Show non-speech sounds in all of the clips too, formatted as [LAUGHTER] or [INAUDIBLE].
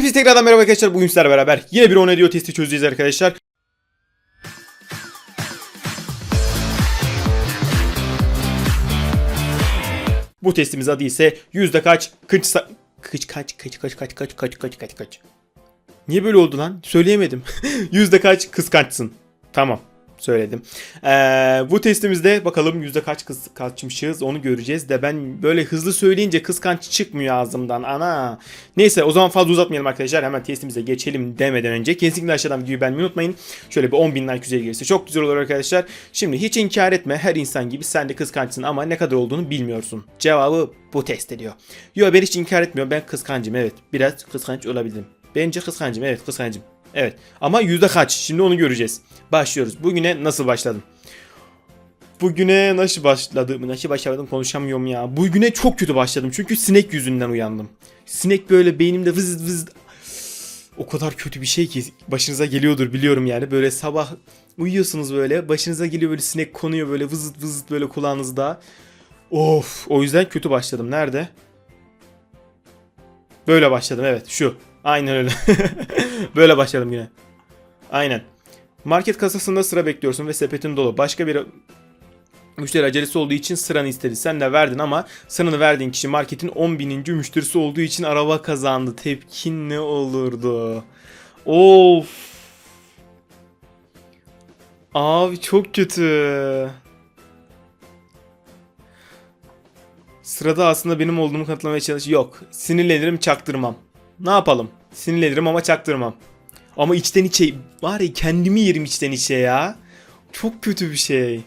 Hepiniz tekrardan merhaba arkadaşlar. Bugün sizlerle beraber yine bir on ediyor testi çözeceğiz arkadaşlar. Bu testimiz adı ise yüzde kaç kıç sa kıç kaç kıç kaç kaç kaç kaç kaç kaç kaç. Niye böyle oldu lan? Söyleyemedim. [LAUGHS] yüzde kaç kıskançsın. Tamam. Söyledim. Ee, bu testimizde bakalım yüzde kaç kıskançmışız onu göreceğiz de ben böyle hızlı söyleyince kıskanç çıkmıyor ağzımdan ana. Neyse o zaman fazla uzatmayalım arkadaşlar hemen testimize geçelim demeden önce kesinlikle aşağıdan videoyu beğenmeyi unutmayın. Şöyle bir 10 bin like üzeri gelirse çok güzel olur arkadaşlar. Şimdi hiç inkar etme her insan gibi sen de kıskançsın ama ne kadar olduğunu bilmiyorsun. Cevabı bu test ediyor. Yo ben hiç inkar etmiyorum ben kıskancım evet biraz kıskanç olabilirim. Bence kıskancım evet kıskancım. Evet ama yüzde kaç şimdi onu göreceğiz. Başlıyoruz. Bugüne nasıl başladım? Bugüne nasıl başladım? Nasıl başladım konuşamıyorum ya. Bugüne çok kötü başladım çünkü sinek yüzünden uyandım. Sinek böyle beynimde vız vız o kadar kötü bir şey ki başınıza geliyordur biliyorum yani. Böyle sabah uyuyorsunuz böyle başınıza geliyor böyle sinek konuyor böyle vızıt vızıt böyle kulağınızda. Of o yüzden kötü başladım. Nerede? Böyle başladım evet şu. Aynen öyle. [LAUGHS] böyle başladım yine. Aynen. Market kasasında sıra bekliyorsun ve sepetin dolu. Başka bir müşteri acelesi olduğu için sıranı istedi. Sen de verdin ama sıranı verdiğin kişi marketin 10 bininci müşterisi olduğu için araba kazandı. Tepkin ne olurdu? Of. Abi çok kötü. Sırada aslında benim olduğumu kanıtlamaya çalış. Yok. Sinirlenirim çaktırmam. Ne yapalım? Sinirlenirim ama çaktırmam. Ama içten içe var ya kendimi yerim içten içe ya. Çok kötü bir şey.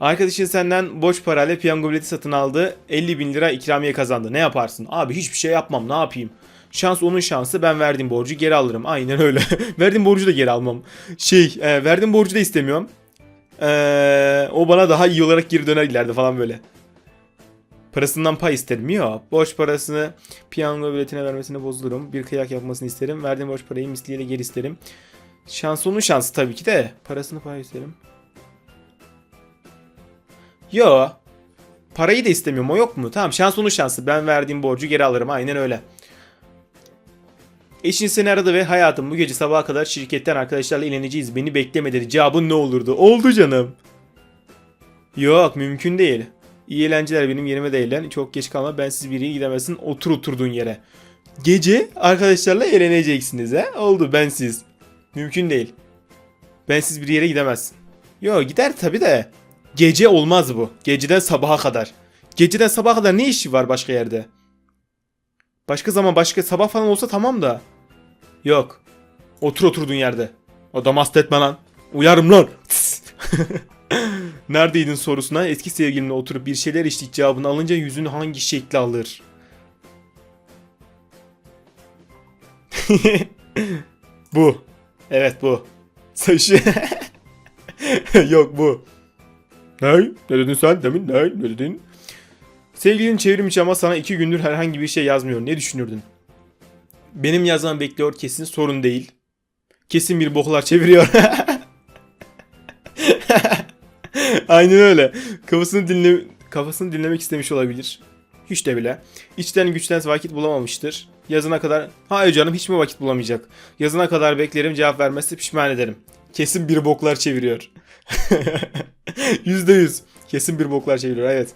Arkadaşın senden boş parayla piyango bileti satın aldı. 50 bin lira ikramiye kazandı. Ne yaparsın? Abi hiçbir şey yapmam. Ne yapayım? Şans onun şansı. Ben verdiğim borcu geri alırım. Aynen öyle. [LAUGHS] verdiğim borcu da geri almam. Şey, e, verdiğim borcu da istemiyorum. E, o bana daha iyi olarak geri döner ileride falan böyle. Parasından pay isterim. Yok. Borç parasını piyango biletine vermesine bozulurum. Bir kıyak yapmasını isterim. Verdiğim borç parayı misliyle geri isterim. Şans onun şansı tabii ki de. Parasını pay isterim. Yo. Parayı da istemiyorum. O yok mu? Tamam şans onun şansı. Ben verdiğim borcu geri alırım. Aynen öyle. Eşin seni aradı ve hayatım bu gece sabaha kadar şirketten arkadaşlarla eğleneceğiz. Beni bekleme dedi. Cevabın ne olurdu? Oldu canım. Yok mümkün değil. İyi eğlenceler benim yerime de eğlen. Çok geç kalma bensiz bir yere gidemezsin. Otur oturduğun yere. Gece arkadaşlarla eğleneceksiniz he. Oldu bensiz. Mümkün değil. Bensiz bir yere gidemezsin. Yo gider tabi de. Gece olmaz bu. Geceden sabaha kadar. Geceden sabaha kadar ne işi var başka yerde? Başka zaman başka sabah falan olsa tamam da. Yok. Otur oturduğun yerde. Adam hasta etme lan. Uyarım lan. [LAUGHS] Neredeydin sorusuna eski sevgilimle oturup bir şeyler içtik cevabını alınca yüzün hangi şekli alır? [LAUGHS] bu. Evet bu. Saçı. [LAUGHS] Yok bu. Ne? Ne dedin sen demin? Ne? Ne dedin? Sevgilin çevrim içi ama sana iki gündür herhangi bir şey yazmıyor. Ne düşünürdün? Benim yazmam bekliyor kesin sorun değil. Kesin bir boklar çeviriyor. [LAUGHS] Aynen öyle. Kafasını dinle kafasını dinlemek istemiş olabilir. Hiç de bile. İçten güçten vakit bulamamıştır. Yazına kadar hayır canım hiç mi vakit bulamayacak? Yazına kadar beklerim cevap vermezse pişman ederim. Kesin bir boklar çeviriyor. [LAUGHS] Yüzde yüz. Kesin bir boklar çeviriyor evet.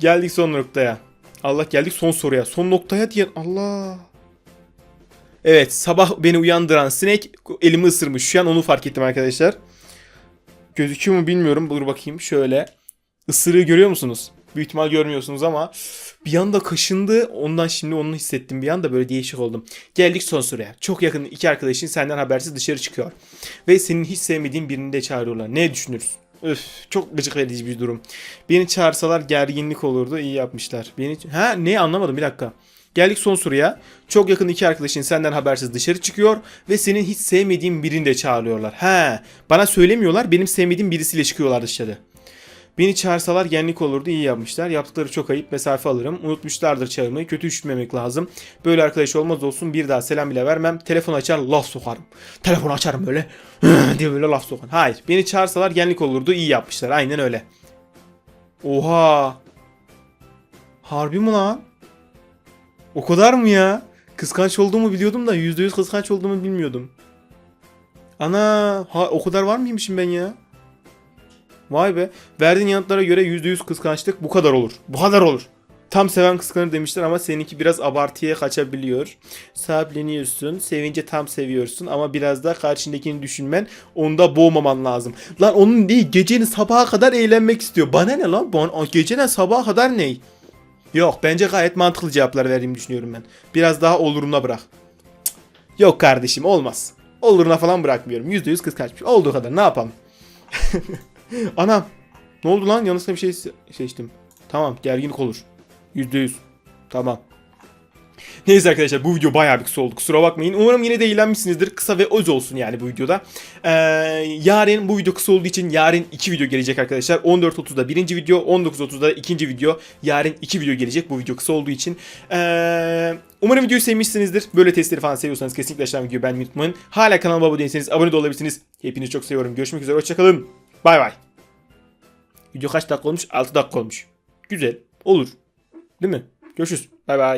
Geldik son noktaya. Allah geldik son soruya. Son noktaya diyen Allah. Evet sabah beni uyandıran sinek elimi ısırmış. Şu an onu fark ettim arkadaşlar. Gözüküyor mu bilmiyorum. Dur bakayım şöyle. Isırığı görüyor musunuz? Büyük ihtimal görmüyorsunuz ama bir anda kaşındı. Ondan şimdi onu hissettim. Bir anda böyle değişik oldum. Geldik son soruya. Çok yakın iki arkadaşın senden habersiz dışarı çıkıyor. Ve senin hiç sevmediğin birini de çağırıyorlar. Ne düşünürsün? Öf çok gıcık verici bir durum. Beni çağırsalar gerginlik olurdu. İyi yapmışlar. Beni ha ne anlamadım bir dakika. Geldik son soruya. Çok yakın iki arkadaşın senden habersiz dışarı çıkıyor ve senin hiç sevmediğin birini de çağırıyorlar. He, bana söylemiyorlar. Benim sevmediğim birisiyle çıkıyorlar dışarı. Beni çağırsalar genlik olurdu. iyi yapmışlar. Yaptıkları çok ayıp. Mesafe alırım. Unutmuşlardır çağırmayı. Kötü düşünmemek lazım. Böyle arkadaş olmaz olsun. Bir daha selam bile vermem. Telefon açar laf sokarım. Telefon açarım böyle. [LAUGHS] diye böyle laf sokarım. Hayır. Beni çağırsalar genlik olurdu. iyi yapmışlar. Aynen öyle. Oha. Harbi mi lan? O kadar mı ya? Kıskanç olduğumu biliyordum da %100 kıskanç olduğumu bilmiyordum. Ana ha, o kadar var mıymışım ben ya? Vay be. Verdiğin yanıtlara göre %100 kıskançlık bu kadar olur. Bu kadar olur. Tam seven kıskanır demişler ama seninki biraz abartıya kaçabiliyor. Sahipleniyorsun, sevince tam seviyorsun ama biraz da karşındakini düşünmen, onda boğmaman lazım. Lan onun değil, gecenin sabaha kadar eğlenmek istiyor. Bana ne lan? Bana, gecenin sabaha kadar ne? Yok, bence gayet mantıklı cevaplar verdiğimi düşünüyorum ben. Biraz daha oluruna bırak. Yok kardeşim, olmaz. Oluruna falan bırakmıyorum. %100 kıskançmış. Olduğu kadar ne yapalım? [LAUGHS] Anam. Ne oldu lan? Yanlışlıkla bir şey se- seçtim. Tamam gerginlik olur. %100. Tamam. Neyse arkadaşlar bu video bayağı bir kısa oldu. Kusura bakmayın. Umarım yine de eğlenmişsinizdir. Kısa ve öz olsun yani bu videoda. Ee, yarın bu video kısa olduğu için yarın iki video gelecek arkadaşlar. 14.30'da birinci video, 19.30'da ikinci video. Yarın iki video gelecek bu video kısa olduğu için. Ee, umarım videoyu sevmişsinizdir. Böyle testleri falan seviyorsanız kesinlikle aşağıdan videoyu beğenmeyi unutmayın. Hala kanalıma abone değilseniz abone de olabilirsiniz. Hepinizi çok seviyorum. Görüşmek üzere. Hoşçakalın. Bay bay. Video kaç dakika olmuş? 6 dakika olmuş. Güzel. Olur. Değil mi? Görüşürüz. Bay bay.